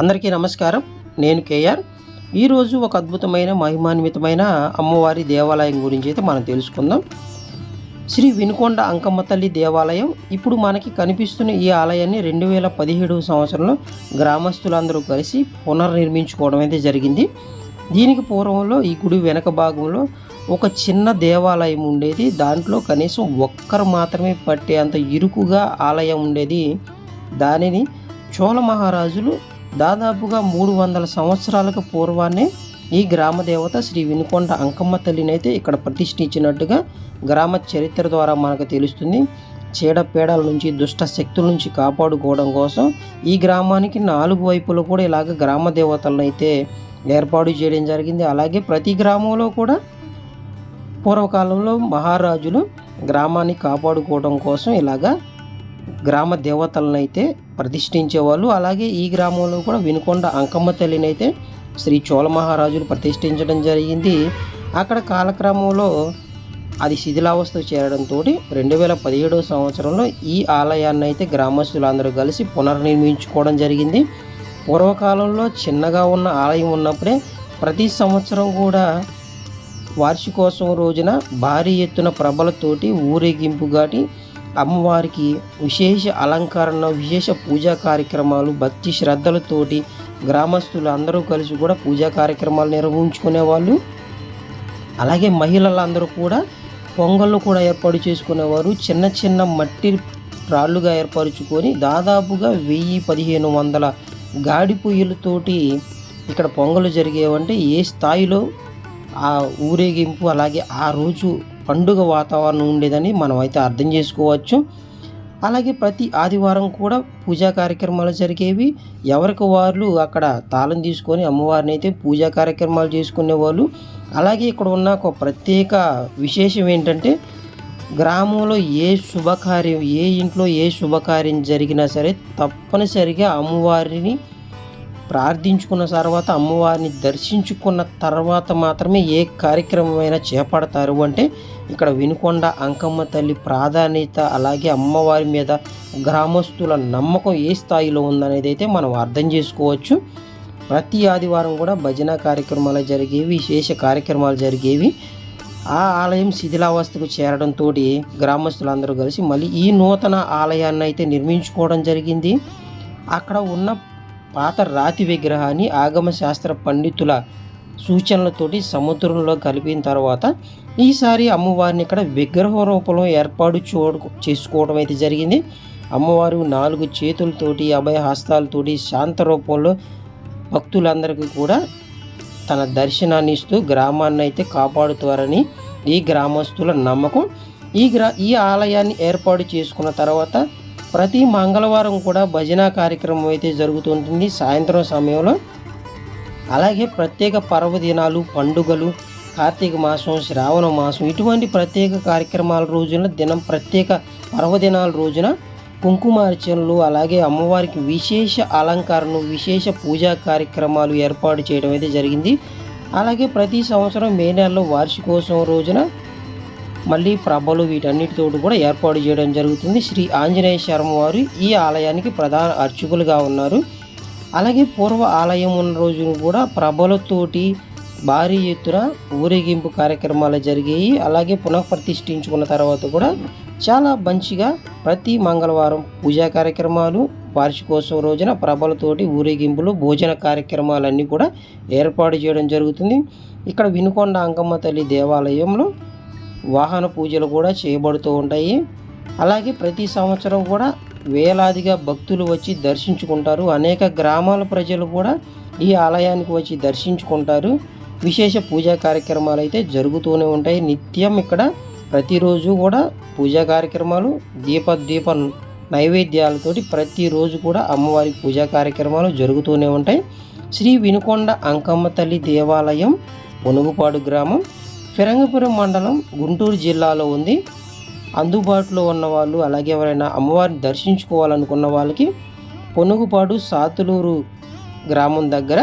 అందరికీ నమస్కారం. నేను కేఆర్. ఈరోజు ఒక అద్భుతమైన మహిమాన్వితమైన అమ్మవారి దేవాలయం గురించి అయితే మనం తెలుసుకుందాం. శ్రీ వినుకొండ అంకమ్మ తల్లి దేవాలయం ఇప్పుడు మనకి కనిపిస్తున్న ఈ ఆలయాన్ని రెండు వేల పదిహేడు సంవత్సరంలో గ్రామస్తులందరూ కలిసి పునర్నిర్మించుకోవడం అయితే జరిగింది. దీనికి పూర్వంలో ఈ గుడి వెనక భాగంలో ఒక చిన్న దేవాలయం ఉండేది. దాంట్లో కనీసం ఒక్కరు మాత్రమే పట్టేంత ఇరుకుగా ఆలయం ఉండేది. దానిని చోళ మహారాజులు దాదాపుగా మూడు వందల సంవత్సరాలకు పూర్వాన్నే ఈ గ్రామ దేవత శ్రీ వినుకొండ అంకమ్మ తల్లినైతే ఇక్కడ ప్రతిష్ఠించినట్టుగా గ్రామ చరిత్ర ద్వారా మనకు తెలుస్తుంది. చీడపీడల నుంచి దుష్ట శక్తుల నుంచి కాపాడుకోవడం కోసం ఈ గ్రామానికి నాలుగు వైపులు కూడా ఇలాగ గ్రామ దేవతలను అయితే ఏర్పాటు చేయడం జరిగింది. అలాగే ప్రతి గ్రామంలో కూడా పూర్వకాలంలో మహారాజులు గ్రామాన్ని కాపాడుకోవడం కోసం ఇలాగా గ్రామ దేవతలను అయితే ప్రతిష్ఠించేవాళ్ళు. అలాగే ఈ గ్రామంలో కూడా వినుకొండ అంకమ్మ తల్లిని అయితే శ్రీ చోళ మహారాజులు ప్రతిష్ఠించడం జరిగింది. అక్కడ కాలక్రమంలో అది శిథిలావస్థ చేరడంతో రెండు వేల పదిహేడవ సంవత్సరంలో ఈ ఆలయాన్ని అయితే గ్రామస్తులందరూ కలిసి పునర్నిర్మించుకోవడం జరిగింది. పూర్వకాలంలో చిన్నగా ఉన్న ఆలయం ఉన్నప్పుడే ప్రతి సంవత్సరం కూడా వార్షికోత్సవం రోజున భారీ ఎత్తున ప్రభలతోటి ఊరేగింపుగాటి అమ్మవారికి విశేష అలంకరణ విశేష పూజా కార్యక్రమాలు భక్తి శ్రద్ధలతోటి గ్రామస్తులు అందరూ కలిసి కూడా పూజా కార్యక్రమాలు నిర్వహించుకునేవాళ్ళు. అలాగే మహిళలందరూ కూడా పొంగళ్ళు కూడా ఏర్పాటు చేసుకునేవారు. చిన్న చిన్న మట్టి రాళ్ళుగా ఏర్పరచుకొని దాదాపుగా వెయ్యి పదిహేను వందల గాడి పొయ్యిలతోటి ఇక్కడ పొంగలు జరిగేవంటే ఏ స్థాయిలో ఆ ఊరేగింపు అలాగే ఆ రోజు పండుగ వాతావరణం ఉండేదని మనం అయితే అర్థం చేసుకోవచ్చు. అలాగే ప్రతి ఆదివారం కూడా పూజా కార్యక్రమాలు జరిగేవి. ఎవరికి వాళ్ళు అక్కడ తాళం తీసుకొని అమ్మవారిని అయితే పూజా కార్యక్రమాలు చేసుకునేవాళ్ళు. అలాగే ఇక్కడ ఉన్న ఒక ప్రత్యేక విశేషం ఏంటంటే గ్రామంలో ఏ శుభకార్యం ఏ ఇంట్లో ఏ శుభకార్యం జరిగినా సరే తప్పనిసరిగా అమ్మవారిని ప్రార్థించుకున్న తర్వాత అమ్మవారిని దర్శించుకున్న తర్వాత మాత్రమే ఏ కార్యక్రమమైనా చేపడతారు అంటే ఇక్కడ వినుకొండ అంకమ్మ తల్లి ప్రాధాన్యత అలాగే అమ్మవారి మీద గ్రామస్తుల నమ్మకం ఏ స్థాయిలో ఉందనేది అయితే మనం అర్థం చేసుకోవచ్చు. ప్రతి ఆదివారం కూడా భజన కార్యక్రమాలు జరిగేవి విశేష కార్యక్రమాలు జరిగేవి. ఆ ఆలయం శిథిలావస్థకు చేరడంతో గ్రామస్తులందరూ కలిసి మళ్ళీ ఈ నూతన ఆలయాన్ని అయితే నిర్మించుకోవడం జరిగింది. అక్కడ ఉన్న పాత రాతి విగ్రహాన్ని ఆగమశాస్త్ర పండితుల సూచనలతోటి సముద్రంలో కలిపిన తర్వాత ఈసారి అమ్మవారిని ఇక్కడ విగ్రహ రూపంలో ఏర్పాటు చూడ చేసుకోవడం అయితే జరిగింది. అమ్మవారు నాలుగు చేతులతోటి అభయ హస్తాలతోటి శాంత రూపంలో భక్తులందరికీ కూడా తన దర్శనాన్ని ఇస్తూ గ్రామాన్ని అయితే కాపాడుతారని ఈ గ్రామస్తుల నమ్మకం. ఈ గ్రా ఈ ఆలయాన్ని ఏర్పాటు చేసుకున్న తర్వాత ప్రతి మంగళవారం కూడా భజన కార్యక్రమం అయితే జరుగుతుంటుంది సాయంత్రం సమయంలో. అలాగే ప్రత్యేక పర్వదినాలు పండుగలు కార్తీక మాసం శ్రావణ మాసం ఇటువంటి ప్రత్యేక కార్యక్రమాల రోజున దినం ప్రత్యేక పర్వదినాల రోజున కుంకుమార్చనలు అలాగే అమ్మవారికి విశేష అలంకరణ విశేష పూజా కార్యక్రమాలు ఏర్పాటు చేయడం అయితే జరిగింది. అలాగే ప్రతి సంవత్సరం మే నెలలో వార్షికోత్సవం రోజున మళ్ళీ ప్రభలు వీటన్నిటితోటి కూడా ఏర్పాటు చేయడం జరుగుతుంది. శ్రీ ఆంజనేయ శర్మ వారు ఈ ఆలయానికి ప్రధాన అర్చకులుగా ఉన్నారు. అలాగే పూర్వ ఆలయం ఉన్న రోజున కూడా ప్రభలతోటి భారీ ఎత్తున ఊరేగింపు కార్యక్రమాలు జరిగాయి. అలాగే పునఃప్రతిష్ఠించుకున్న తర్వాత కూడా చాలా మంచిగా ప్రతి మంగళవారం పూజా కార్యక్రమాలు వార్షికోత్సవం రోజున ప్రభలతోటి ఊరేగింపులు భోజన కార్యక్రమాలన్నీ కూడా ఏర్పాటు చేయడం జరుగుతుంది. ఇక్కడ వినుకొండ అంకమ్మ తల్లి దేవాలయంలో వాహన పూజలు కూడా చేయబడుతూ ఉంటాయి. అలాగే ప్రతి సంవత్సరం కూడా వేలాదిగా భక్తులు వచ్చి దర్శించుకుంటారు. అనేక గ్రామాల ప్రజలు కూడా ఈ ఆలయానికి వచ్చి దర్శించుకుంటారు. విశేష పూజా కార్యక్రమాలు అయితే జరుగుతూనే ఉంటాయి. నిత్యం ఇక్కడ ప్రతిరోజు కూడా పూజా కార్యక్రమాలు దీప దీప నైవేద్యాలతోటి ప్రతిరోజు కూడా అమ్మవారి పూజా కార్యక్రమాలు జరుగుతూనే ఉంటాయి. శ్రీ వినుకొండ అంకమ్మ తల్లి దేవాలయం పొనుగుపాడు గ్రామం. ఫిరంగపురం మండలం గుంటూరు జిల్లాలో ఉంది. అందుబాటులో ఉన్న వాళ్ళు అలాగే ఎవరైనా అమ్మవారిని దర్శించుకోవాలనుకున్న వాళ్ళకి పొనుగుపాడు సాతులూరు గ్రామం దగ్గర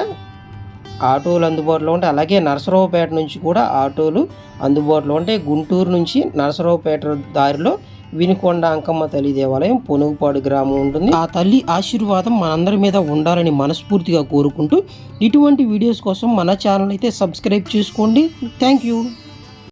ఆటోలు అందుబాటులో ఉంటాయి. అలాగే నరసరావుపేట నుంచి కూడా ఆటోలు అందుబాటులో ఉంటాయి. గుంటూరు నుంచి నరసరావుపేట దారిలో వినుకొండ అంకమ్మ తల్లి దేవాలయం పొనుగుపాడు గ్రామం ఉంటుంది. ఆ తల్లి ఆశీర్వాదం మనందరి మీద ఉండాలని మనస్ఫూర్తిగా కోరుకుంటూ ఇటువంటి వీడియోస్ కోసం మన ఛానల్ అయితే సబ్స్క్రైబ్ చేసుకోండి. Thank you.